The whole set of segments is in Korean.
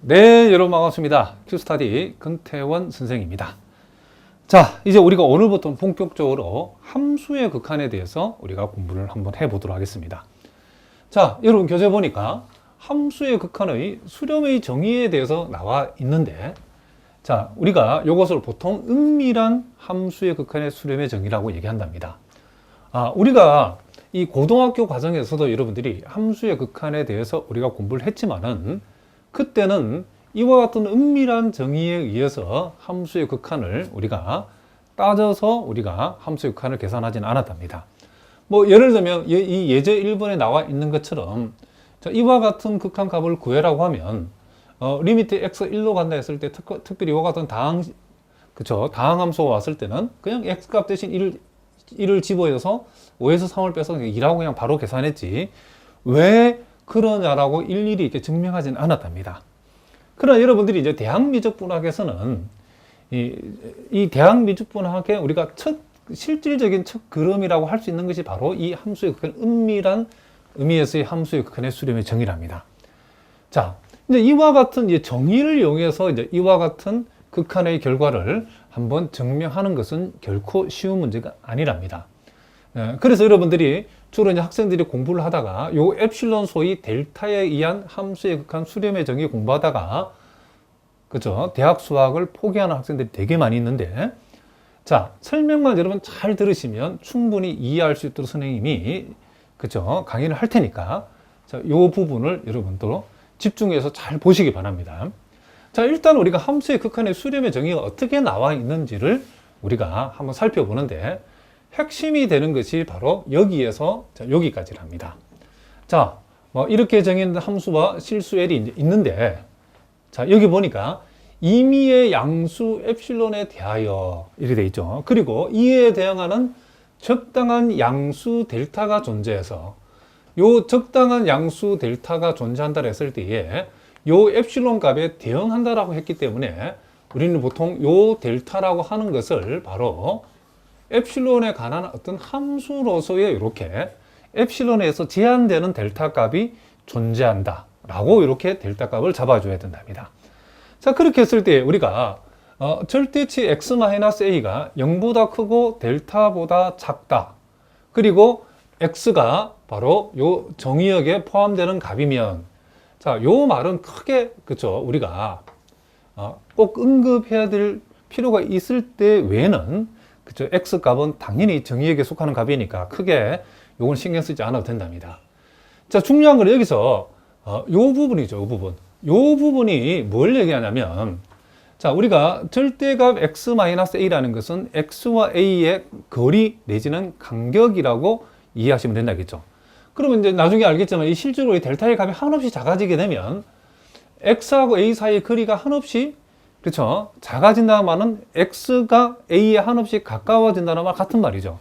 네, 여러분 반갑습니다. 큐스타디 근태원 선생입니다. 자, 이제 우리가 오늘부터 본격적으로 함수의 극한에 대해서 우리가 공부를 한번 해보도록 하겠습니다. 자, 여러분 교재 보니까 함수의 극한의 수렴의 정의에 대해서 나와 있는데, 자, 우리가 이것을 보통 은밀한 함수의 극한의 수렴의 정의라고 얘기한답니다. 아, 우리가 이 고등학교 과정에서도 여러분들이 함수의 극한에 대해서 우리가 공부를 했지만은 그때는 이와 같은 은밀한 정의에 의해서 함수의 극한을 우리가 따져서 우리가 함수의 극한을 계산하지는 않았답니다. 뭐 예를 들면 이- 이 예제 1번에 나와 있는 것처럼 자, 이와 같은 극한 값을 구해라고 하면 어, 리미트 x 1로 간다 했을 때 특, 특별히 이와 같은 다항 그쵸 다항 함수가 왔을 때는 그냥 x 값 대신 1을 1을 집어여서 5에서 3을 빼서 2라고 그냥 바로 계산했지 왜 그러냐라고 일일이 이렇게 증명하지는 않았답니다. 그러나 여러분들이 이제 대학미적분학에서는 이, 이 대학미적분학의 우리가 첫 실질적인 첫 그름이라고 할 수 있는 것이 바로 이 함수의 극한 은밀한 의미에서의 함수의 극한의 수렴의 정의랍니다. 자, 이제 이와 같은 이제 정의를 이용해서 이제 이와 같은 극한의 결과를 한번 증명하는 것은 결코 쉬운 문제가 아니랍니다. 예, 그래서 여러분들이 주로 이제 학생들이 공부를 하다가 요 엡실론 소위 델타에 의한 함수의 극한 수렴의 정의 공부하다가 그죠 대학 수학을 포기하는 학생들이 되게 많이 있는데 자 설명만 여러분 잘 들으시면 충분히 이해할 수 있도록 선생님이 그죠 강의를 할 테니까 자 요 부분을 여러분도 집중해서 잘 보시기 바랍니다. 자 일단 우리가 함수의 극한의 수렴의 정의가 어떻게 나와 있는지를 우리가 한번 살펴보는데 핵심이 되는 것이 바로 여기에서 자, 여기까지랍니다. 자, 뭐 이렇게 정해진 함수와 실수 L이 있는데, 자, 여기 보니까 임의의 양수 엡실론에 대하여 이렇게 돼 있죠. 그리고 이에 대응하는 적당한 양수 델타가 존재해서 요 적당한 양수 델타가 존재한다 했을 때에 요 엡실론 값에 대응한다라고 했기 때문에 우리는 보통 요 델타라고 하는 것을 바로 엡실론에 관한 어떤 함수로서의 이렇게 엡실론에서 제한되는 델타 값이 존재한다 라고 이렇게 델타 값을 잡아줘야 된답니다. 자 그렇게 했을 때 우리가 어, 절대치 x-a가 0보다 크고 델타보다 작다 그리고 x가 바로 요 정의역에 포함되는 값이면 자 요 말은 크게 그쵸 우리가 어, 꼭 언급해야 될 필요가 있을 때 외에는 그쵸 x 값은 당연히 정의역에 속하는 값이니까 크게 요건 신경 쓰지 않아도 된답니다. 자 중요한 건 여기서 어, 요 부분이죠. 요 부분. 요 부분이 뭘 얘기하냐면 자 우리가 절대값 x-a라는 것은 x와 a의 거리 내지는 간격이라고 이해하시면 된다겠죠. 그러면 이제 나중에 알겠지만 이 실제로 이 델타의 값이 한없이 작아지게 되면 x하고 a 사이의 거리가 한없이 그렇죠 작아진다는 말은 x가 a에 한없이 가까워진다는 말 같은 말이죠.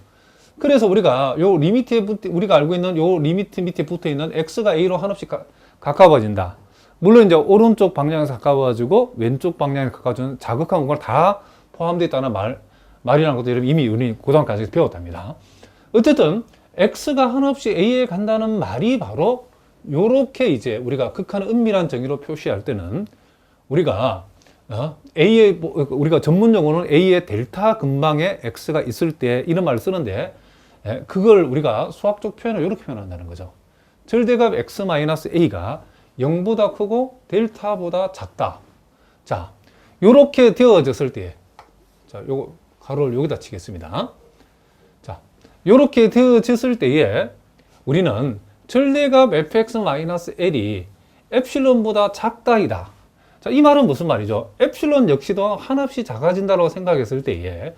그래서 우리가 요 리미트에 붙- 우리가 알고 있는 요 리미트 밑에 붙어 있는 x가 a로 한없이 가, 가까워진다. 물론 이제 오른쪽 방향에서 가까워지고 왼쪽 방향에 가까워지는 자극한 공간을 다 포함되어 있다는 말 말이라는 것도 이미 우리 고등학교에서 배웠답니다. 어쨌든 x가 한없이 a에 간다는 말이 바로 요렇게 이제 우리가 극한 은밀한 정의로 표시할 때는 우리가 어? a의 뭐, 우리가 전문 용어는 a의 델타 근방에 x가 있을 때 이런 말을 쓰는데 예, 그걸 우리가 수학적 표현을 이렇게 표현한다는 거죠. 절대값 x-a가 0보다 크고 델타보다 작다. 자, 요렇게 되어졌을 때, 자, 요거 가로를 여기다 치겠습니다. 자, 요렇게 되어졌을 때에 우리는 절대값 fx-l이 엡실론보다 작다이다. 자, 이 말은 무슨 말이죠? 엡실론 역시도 한없이 작아진다고 생각했을 때에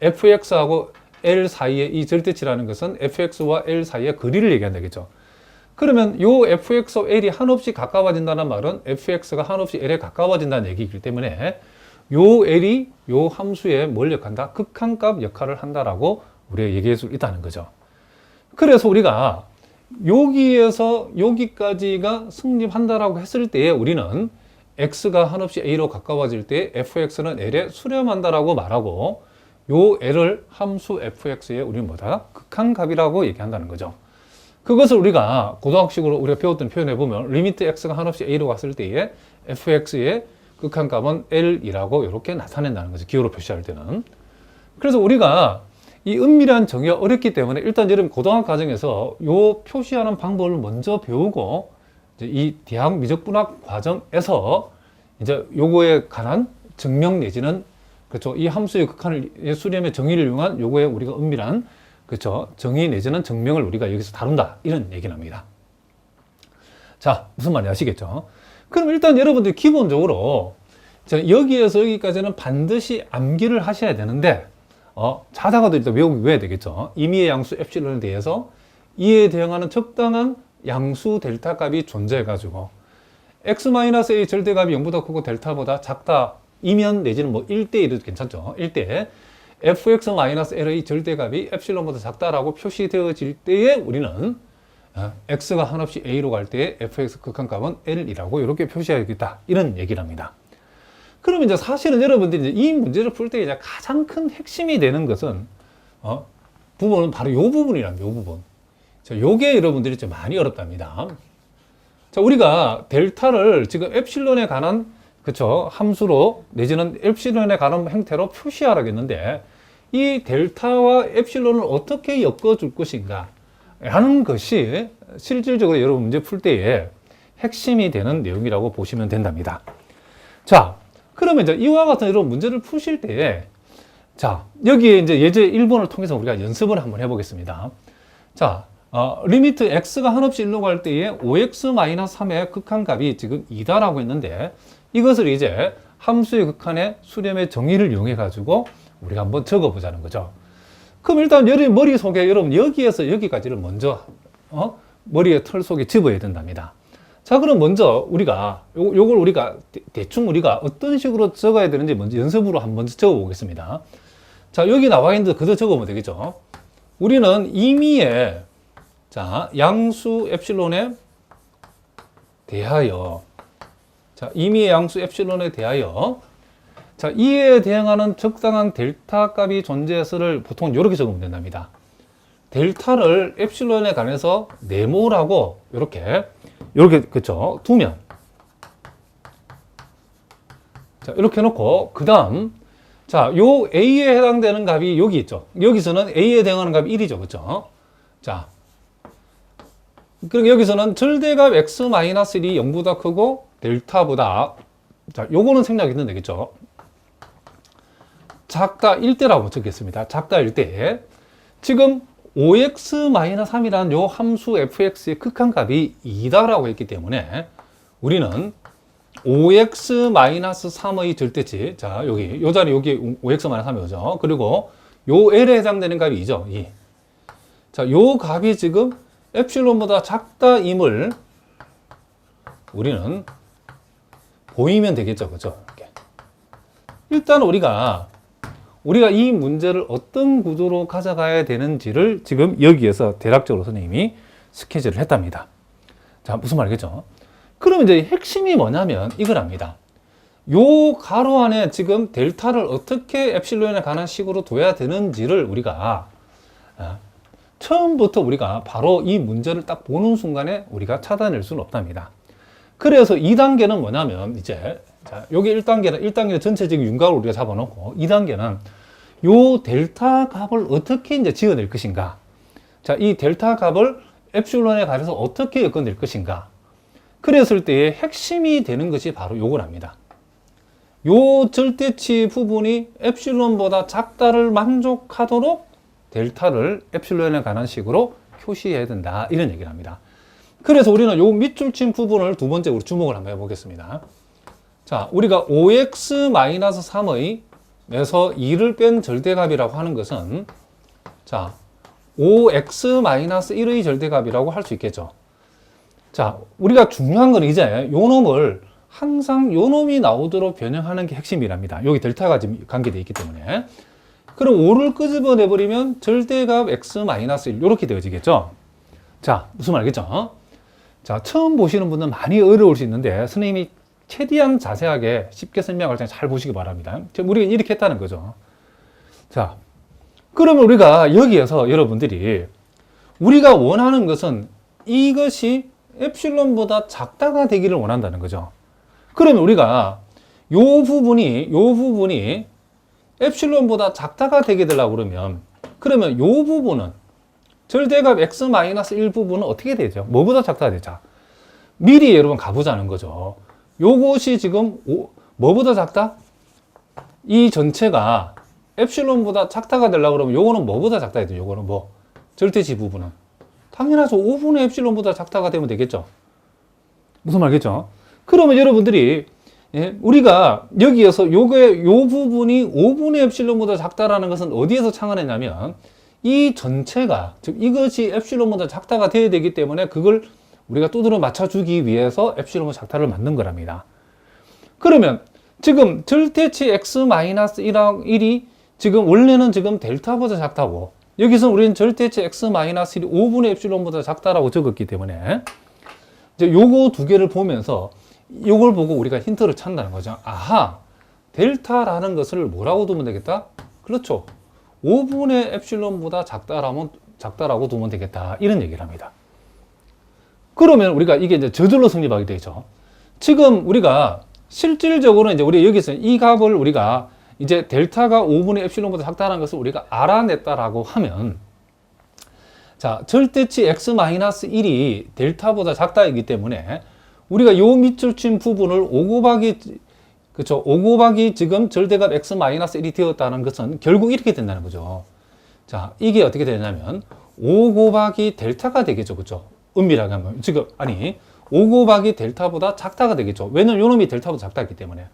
fx하고 l 사이의 이 절대치라는 것은 fx와 l 사이의 거리를 얘기한다겠죠. 그러면 요 fx와 l이 한없이 가까워진다는 말은 fx가 한없이 l에 가까워진다는 얘기이기 때문에 요 l이 요 함수에 뭘 역한다? 극한값 역할을 한다라고 우리가 얘기할 수 있다는 거죠. 그래서 우리가 여기에서 여기까지가 승립한다라고 했을 때에 우리는 x가 한없이 a로 가까워질 때 fx는 l에 수렴한다라고 말하고 요 l을 함수 fx에 우리는 뭐다? 극한값이라고 얘기한다는 거죠. 그것을 우리가 고등학식으로 우리가 배웠던 표현해 보면 리미트 x가 한없이 a로 갔을 때에 fx의 극한값은 l이라고 이렇게 나타낸다는 거죠. 기호로 표시할 때는. 그래서 우리가 이 은밀한 정의가 어렵기 때문에 일단 여러분 고등학 과정에서 요 표시하는 방법을 먼저 배우고 이 대학 미적분학 과정에서 이제 요거에 관한 증명 내지는 그렇죠. 이 함수의 극한을 수렴의 정의를 이용한 요거에 우리가 은밀한 그렇죠. 정의 내지는 증명을 우리가 여기서 다룬다. 이런 얘기를 합니다. 자, 무슨 말인지 아시겠죠? 그럼 일단 여러분들 기본적으로 자, 여기에서 여기까지는 반드시 암기를 하셔야 되는데 어, 자다가도 일단 외우, 외워야 되겠죠. 임의의 양수 엡실론에 대해서 이에 대응하는 적당한 양수 델타 값이 존재해 가지고 x-a 절대값이 0보다 크고 델타보다 작다 이면 내지는 뭐 1대 1도 괜찮죠. 1대 fx-l의 절대값이 엡실론보다 작다라고 표시되어질 때에 우리는 어, x가 한없이 a로 갈 때에 fx 극한값은 l이라고 이렇게 표시하겠다 이런 얘기를 합니다. 그러면 이제 사실은 여러분들이 이제 이 문제를 풀 때 이제 가장 큰 핵심이 되는 것은 어, 부분은 바로 이 부분이랍니다. 이 부분. 자, 요게 여러분들이 좀 많이 어렵답니다. 자, 우리가 델타를 지금 엡실론에 관한 그쵸 함수로 내지는 엡실론에 관한 형태로 표시하라겠는데 이 델타와 엡실론을 어떻게 엮어줄 것인가 하는 것이 실질적으로 여러분 문제 풀 때에 핵심이 되는 내용이라고 보시면 된답니다. 자, 그러면 이제 이와 같은 이런 문제를 푸실 때에 자, 여기에 이제 예제 1번을 통해서 우리가 연습을 한번 해보겠습니다. 자, 어, 리미트 x가 한없이 1로 갈 때에 5x-3의 극한값이 지금 2다라고 했는데 이것을 이제 함수의 극한의 수렴의 정의를 이용해 가지고 우리가 한번 적어 보자는 거죠. 그럼 일단 여러분 머릿속에 여러분 여기에서 여기까지를 먼저 어? 머리에 털 속에 집어야 된답니다. 자, 그럼 먼저 우리가 요, 요걸 우리가 대, 충 우리가 어떤 식으로 적어야 되는지 먼저 연습으로 한번 적어 보겠습니다. 자, 여기 나와 있는데 그대로 적어 보면 되겠죠. 우리는 임의의 자, 양수 엡실론에 대하여. 자, 임의의 양수 엡실론에 대하여. 자, 이에 대응하는 적당한 델타 값이 존재해서를 보통 이렇게 적으면 된답니다. 델타를 엡실론에 관해서 네모라고 이렇게 이렇게 그쵸? 두면. 자 이렇게 해놓고 그 다음 자요 a에 해당되는 값이 여기 있죠. 여기서는 a에 해당하는 값이 1이죠. 그쵸? 자 그리고 여기서는 절대값 x-1이 0보다 크고 델타보다 자 요거는 있는 되겠죠. 작다 1대라고 적겠습니다. 작다 1대. 지금 5x-3이라는 요 함수 fx의 극한값이 2다라고 했기 때문에 우리는 5x-3의 절대치 자 여기 요 자리 여기 5x-3이죠. 그리고 요 l에 해당되는 값이 2죠. 2. 자요 값이 지금 엡실론보다 작다임을 우리는 보이면 되겠죠 그죠. 일단 우리가 우리가 이 문제를 어떤 구조로 가져가야 되는지를 지금 여기에서 대략적으로 선생님이 스케치를 했답니다. 자, 무슨 말이겠죠? 그러면 이제 핵심이 뭐냐면 이걸 합니다. 요 가로 안에 지금 델타를 어떻게 엡실론에 관한 식으로 둬야 되는지를 우리가 아, 처음부터 우리가 바로 이 문제를 딱 보는 순간에 우리가 찾아낼 수는 없답니다. 그래서 2단계는 뭐냐면 이제 자, 여기 1단계는 1단계는 전체적인 윤곽을 우리가 잡아놓고 2단계는 요 델타 값을 어떻게 이제 지어낼 것인가. 자, 이 델타 값을 엡실론에 가려서 어떻게 엮어낼 것인가. 그랬을 때의 핵심이 되는 것이 바로 요걸 합니다. 요 절대치 부분이 엡실론보다 작다를 만족하도록 델타를 엡실론에 관한 식으로 표시해야 된다. 이런 얘기를 합니다. 그래서 우리는 요 밑줄 친 부분을 두 번째 우리 주목을 한번 해보겠습니다. 자, 우리가 5x-3의 에서 2를 뺀 절대값이라고 하는 것은 자, 5x-1의 절대값이라고 할 수 있겠죠. 자, 우리가 중요한 건 이제 요 놈을 항상 요 놈이 나오도록 변형하는 게 핵심이랍니다. 여기 델타가 지금 관계되어 있기 때문에. 그럼 5를 끄집어내버리면 절대값 x-1 이렇게 되어지겠죠. 자, 무슨 말이겠죠? 자, 처음 보시는 분은 많이 어려울 수 있는데 선생님이 최대한 자세하게 쉽게 설명할 때 잘 보시기 바랍니다. 우리가 이렇게 했다는 거죠. 자, 그러면 우리가 여기에서 여러분들이 우리가 원하는 것은 이것이 엡실론보다 작다가 되기를 원한다는 거죠. 그러면 우리가 요 부분이 요 부분이 엡실론보다 작다가 되게 되려고 그러면 그러면 요 부분은 절대값 x-1 부분은 어떻게 되죠? 뭐보다 작다가 되죠? 미리 여러분 가보자는 거죠. 요것이 지금 오- 뭐보다 작다? 이 전체가 엡실론보다 작다가 되려고 그러면 요거는 뭐보다 작다가 돼요? 요거는 뭐? 절대치 부분은. 당연하죠. 5분의 엡실론보다 작다가 되면 되겠죠. 무슨 말겠죠? 그러면 여러분들이 예, 우리가 여기에서 요게 요 부분이 5분의 엡실론보다 작다라는 것은 어디에서 창안했냐면 이 전체가 즉 이것이 엡실론보다 작다가 돼야 되기 때문에 그걸 우리가 두드려 맞춰주기 위해서 엡실론보다 작다를 만든 거랍니다. 그러면 지금 절대치 x-1이랑 1이 지금 원래는 지금 델타보다 작다고 여기서 우리는 절대치 x-1이 5분의 엡실론보다 작다라고 적었기 때문에 이제 요거 두 개를 보면서 요걸 보고 우리가 힌트를 찾는다는 거죠. 아하, 델타라는 것을 뭐라고 두면 되겠다? 그렇죠. 5분의 엡실론보다 작다라면 작다라고 두면 되겠다. 이런 얘기를 합니다. 그러면 우리가 이게 이제 저절로 성립하게 되죠. 지금 우리가 실질적으로 이제 우리 여기서 이 값을 우리가 이제 델타가 5분의 엡실론보다 작다는 것을 우리가 알아냈다라고 하면 자, 절대치 x-1이 델타보다 작다이기 때문에 우리가 요 밑줄 친 부분을 5 곱하기 그쵸 5 곱하기 지금 절대값 x-1이 되었다는 것은 결국 이렇게 된다는 거죠. 자, 이게 어떻게 되냐면 5 곱하기 델타가 되겠죠. 그쵸 은밀하게 하면 지금 아니 5 곱하기 델타보다 작다가 되겠죠. 왜냐면 요 놈이 델타보다 작다기 때문에.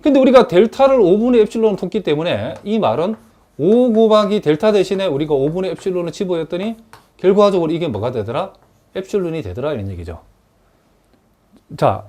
근데 우리가 델타를 5분의 엡실론을 뒀기 때문에 이 말은 5 곱하기 델타 대신에 우리가 5분의 엡실론을 집어였더니 결과적으로 이게 뭐가 되더라? 엡실론이 되더라 이런 얘기죠. 자,